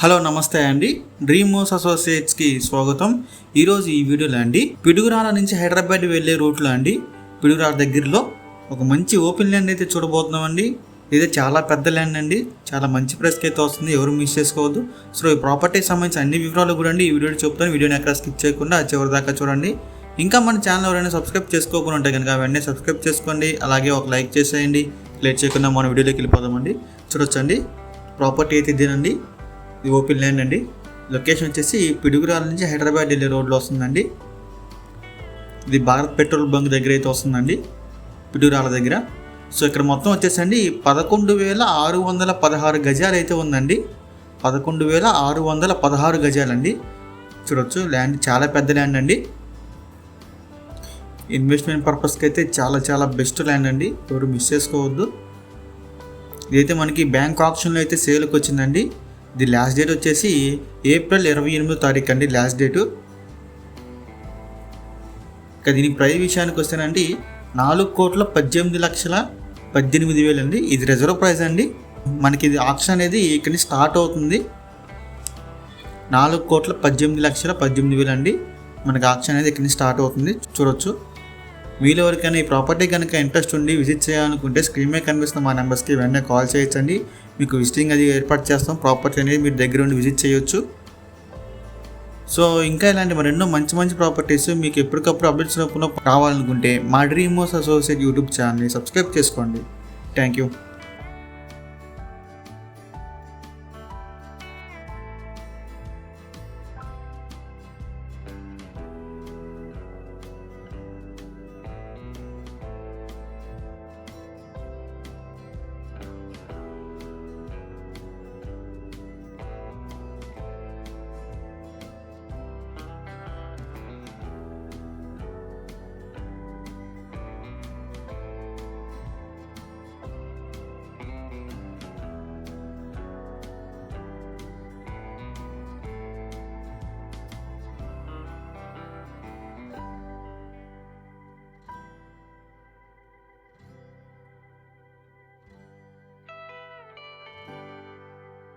Hello నమస్తే అండి. Dream మోస్ అసోసియేట్స్కి స్వాగతం. ఈరోజు ఈ వీడియోలో అండి పిడుగురాల నుంచి హైదరాబాద్ వెళ్ళే రూట్లో అండి పిడుగురాల దగ్గరలో ఒక మంచి ఓపెన్ ల్యాండ్ అయితే చూడబోతున్నామండి. ఇది చాలా పెద్ద ల్యాండ్ అండి. చాలా మంచి ప్రైస్కి అయితే వస్తుంది ఎవరు మిస్ చేసుకోవద్దు. సో ఈ ప్రాపర్టీకి సంబంధించిన అన్ని వివరాలు కూడా అండి ఈ వీడియో చెప్తాను. వీడియోని ఎక్కడ స్కిప్ చేయకుండా చివరి దాకా చూడండి. ఇంకా మన ఛానల్ ఎవరైనా సబ్స్క్రైబ్ చేసుకోకుండా ఉంటే కనుక వెంటనే సబ్స్క్రైబ్ చేసుకోండి. అలాగే ఒక లైక్ చేసేయండి. లేట్ చేయకుండా మన వీడియోలోకి వెళ్ళిపోదామండి. చూడొచ్చండి. ప్రాపర్టీ అయితే ఇదేనండి. ఇది ఓపెన్ ల్యాండ్ అండి. లొకేషన్ వచ్చేసి పిడుగురాల నుంచి హైదరాబాద్ ఢిల్లీ రోడ్లో వస్తుందండి. ఇది భారత్ పెట్రోల్ బంక్ దగ్గర అయితే వస్తుందండి పిడుగురాల దగ్గర. సో ఇక్కడ మొత్తం వచ్చేసండి పదకొండు వేల ఆరు వందల పదహారు గజాలు అయితే ఉందండి. పదకొండు వేల ఆరు వందల పదహారు గజాలండి. చూడొచ్చు ల్యాండ్ చాలా పెద్ద ల్యాండ్ అండి. ఇన్వెస్ట్మెంట్ పర్పస్కి అయితే చాలా చాలా బెస్ట్ ల్యాండ్ అండి. ఎవరు మిస్ చేసుకోవద్దు. ఇదైతే మనకి బ్యాంక్ ఆప్షన్లో అయితే సేల్కి వచ్చిందండి. ది లాస్ట్ డేట్ వచ్చేసి ఏప్రిల్ ఇరవై ఎనిమిదో తారీఖు అండి లాస్ట్ డేటు. ఇక దీని ప్రైజ్ విషయానికి వస్తేనండి నాలుగు కోట్ల పద్దెనిమిది లక్షల పద్దెనిమిది వేలు అండి. ఇది రిజర్వ్ ప్రైస్ అండి. మనకి ఇది ఆప్షన్ అనేది ఇక్కడ నుంచి స్టార్ట్ అవుతుంది. నాలుగు కోట్ల పద్దెనిమిది లక్షల పద్దెనిమిది వేలు అండి. మనకి ఆప్షన్ అనేది ఇక్కడ నుంచి స్టార్ట్ అవుతుంది. చూడొచ్చు. మీలో ఎవరికైనా ఈ ప్రాపర్టీ కనుక ఇంట్రెస్ట్ ఉండి విజిట్ చేయాలనుకుంటే స్క్రీన్ మీద కనిపిస్తున్న మా నెంబర్స్కి వెంటనే కాల్ చేయొచ్చండి. మీకు విజిటింగ్ అది ఏర్పాటు చేస్తాం. ప్రాపర్టీ అనేది మీరు దగ్గర ఉండి విజిట్ చేయొచ్చు. సో ఇంకా ఇలాంటి మరెన్నో మంచి మంచి ప్రాపర్టీస్ మీకు ఎప్పటికప్పుడు అప్డేట్స్ రూపంలో కావాలనుకుంటే మా డ్రీమోస్ అసోసియేట్ యూట్యూబ్ ఛానల్ని సబ్స్క్రైబ్ చేసుకోండి. Thank you